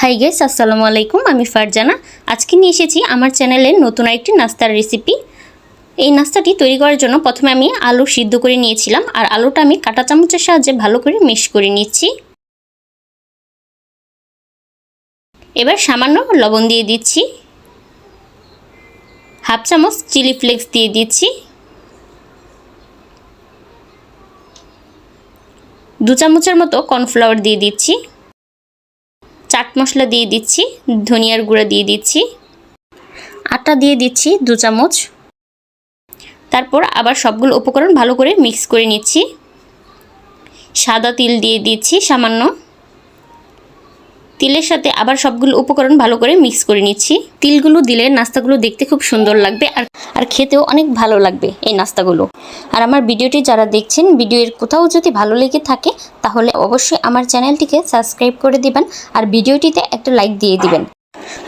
High guess আসসালামু আলাইকুম, আমি ফারজানা। আজকে নিয়ে এসেছি আমার চ্যানেলের নতুন একটি নাস্তার রেসিপি এই নাস্তাটি তৈরি করার জন্য প্রথমে আমি আলু সিদ্ধ করে নিয়েছিলাম, আর আলুটা আমি কাঁটা চামচের সাহায্যে ভালো করে মিক্স করে নিচ্ছি। এবার সামান্য লবণ দিয়ে দিচ্ছি। হাফ চামচ চিলি ফ্লেক্স দিয়ে দিচ্ছি। দু চামচের মতো কর্নফ্লাওয়ার দিয়ে দিচ্ছি। চাট মশলা দিয়ে দিচ্ছি, ধনিয়ার গুঁড়া দিয়ে দিচ্ছি, আটা দিয়ে দিচ্ছি দু চামচ। তারপর আবার সবগুলো উপকরণ ভালো করে মিক্স করে নিচ্ছি। সাদা তিল দিয়ে দিচ্ছি সামান্য। তিলের সাথে আবার সবগুলো উপকরণ ভালো করে মিক্স করে নিচ্ছি। তিলগুলো দিলে নাস্তাগুলো দেখতে খুব সুন্দর লাগবে আর আর খেতেও অনেক ভালো লাগবে এই নাস্তাগুলো। আর আমার ভিডিওটি যারা দেখছেন, ভিডিওর কোথাও যদি ভালো লেগে থাকে, তাহলে অবশ্যই আমার চ্যানেলটিকে সাবস্ক্রাইব করে দিবেন আর ভিডিওটিতে একটা লাইক দিয়ে দিবেন।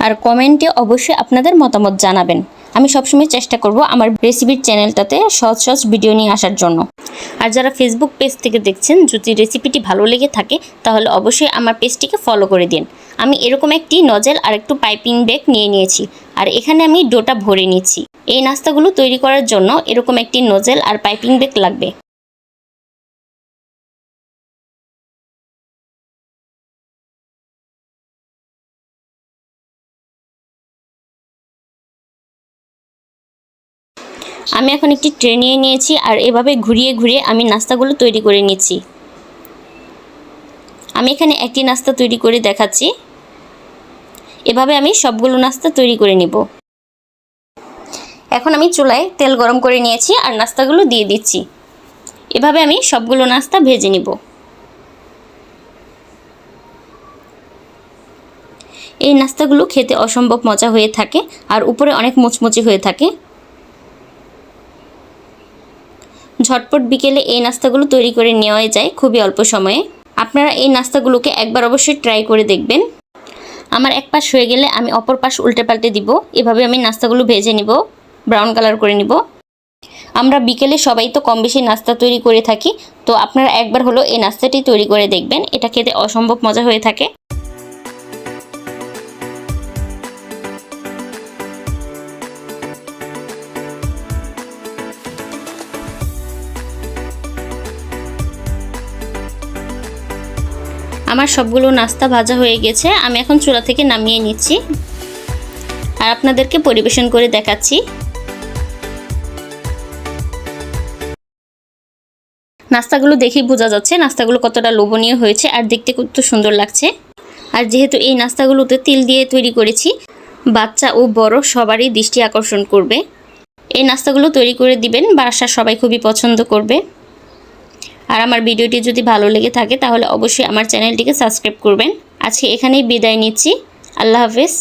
আর কমেন্টে অবশ্যই আপনাদের মতামত জানাবেন। আমি সবসময় চেষ্টা করব আমার রেসিপির চ্যানেলটাতে সহজ সহজ ভিডিও নিয়ে আসার জন্য। আর যারা ফেসবুক পেজ থেকে দেখছেন, যদি রেসিপিটি ভালো লেগে থাকে, তাহলে অবশ্যই আমার পেজটিকে ফলো করে দিন। আমি এরকম একটি নজেল আর একটু পাইপিং ব্যাগ নিয়ে নিয়েছি, আর এখানে আমি ডোটা ভরে নিচ্ছি। এই নাস্তাগুলো তৈরি করার জন্য এরকম একটি নজেল আর পাইপিং ব্যাগ লাগবে। আমি এখন একটি ট্রে নিয়ে নিয়েছি আর এভাবে ঘুরিয়ে ঘুরিয়ে আমি নাস্তাগুলো তৈরি করে নিচ্ছি। আমি এখানে একটি নাস্তা তৈরি করে দেখাচ্ছি। এভাবে আমি সবগুলো নাস্তা তৈরি করে নিব। এখন আমি চুলায় তেল গরম করে নিয়েছি আর নাস্তাগুলো দিয়ে দিচ্ছি। এভাবে আমি সবগুলো নাস্তা ভেজে নিব। এই নাস্তাগুলো খেতে অসম্ভব মজা হয়ে থাকে আর উপরে অনেক মুচমুচি হয়ে থাকে। ঝটপট বিকেলে এই নাস্তাগুলো তৈরি করে নেওয়া যায় খুবই অল্প সময়ে। আপনারা এই নাস্তাগুলোকে একবার অবশ্যই ট্রাই করে দেখবেন। আমার এক পাশ হয়ে গেলে আমি অপর পাশ উল্টে পাল্টে দিব। এভাবে আমি নাস্তাগুলো ভেজে নিব ব্রাউন কালার করে নিব। আমরা বিকেলে সবাই তো কম বেশি নাস্তা তৈরি করে থাকি, তো আপনারা একবার হলো এই নাস্তাটি তৈরি করে দেখবেন। এটা খেতে অসম্ভব মজা হয়ে থাকে। আমার সবগুলো নাস্তা ভাজা হয়ে গেছে, আমি এখন চুলা থেকে নামিয়ে নিচ্ছি। আর আপনাদেরকে পরিবেশন করে দেখাচ্ছি। নাস্তাগুলো দেখেই বোঝা যাচ্ছে নাস্তাগুলো কতটা লোভনীয় হয়েছে আর দেখতে কত সুন্দর লাগছে। আর যেহেতু এই নাস্তাগুলোতে তিল দিয়ে তৈরি করেছি, বাচ্চা ও বড় সবারই দৃষ্টি আকর্ষণ করবে। এই নাস্তাগুলো তৈরি করে দিবেন, বাসার সবাই খুবই পছন্দ করবে। আর আমার ভিডিওটি যদি ভালো লেগে থাকে, তাহলে অবশ্যই আমার চ্যানেলটিকে সাবস্ক্রাইব করবেন। আজকে এখানেই বিদায় নিচ্ছি। আল্লাহ হাফেজ।